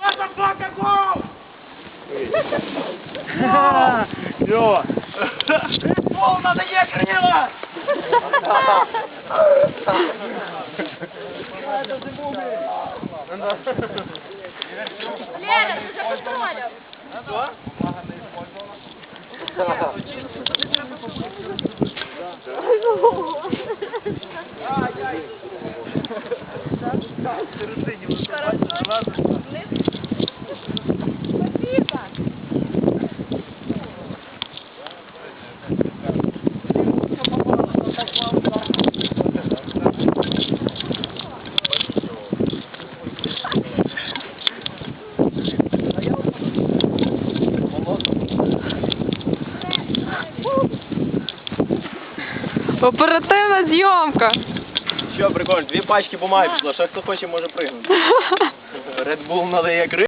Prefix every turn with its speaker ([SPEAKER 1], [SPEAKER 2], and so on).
[SPEAKER 1] Motherfucker, go!
[SPEAKER 2] Клево.
[SPEAKER 1] Пол надає крила!
[SPEAKER 3] Лера, ты же контролем. Спасибо.
[SPEAKER 4] Оперативна зйомка.
[SPEAKER 2] Що, прикольно, дві пачки бумаги пішло, ще хто хоче може пригнути. Red Bull надає крив.